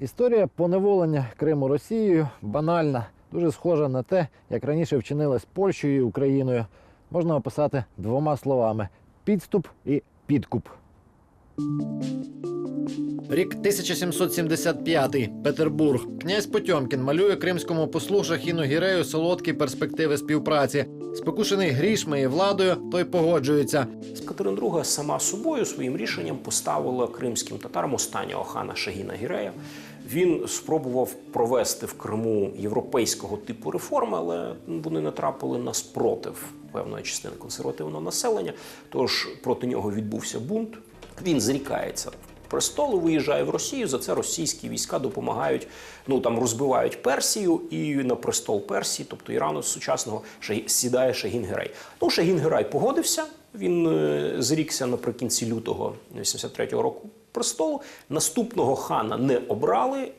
Історія поневолення Криму Росією банальна, дуже схожа на те, як раніше вчинилась Польщею і Україною. Можна описати двома словами: підступ і підкуп. Рік 1775. Петербург. Князь Потьомкін малює кримському послу Шахіну Гірею солодкі перспективи співпраці. Спокушений грішми і владою, той погоджується. Катерина II сама собою своїм рішенням поставила кримським татарам останнього хана Шагіна Гірея. Він спробував провести в Криму європейського типу реформи, але вони натрапили на спротив певної частини консервативного населення. Тож проти нього відбувся бунт. Він зрікається престолу, виїжджає в Росію. За це російські війська допомагають. Ну там розбивають Персію, і на престол Персії, тобто Ірану сучасного, сідає Шагін Герей. Ну Шагін Герай погодився. Він е, зрікся наприкінці лютого 83-го року престолу. Наступного хана не обрали,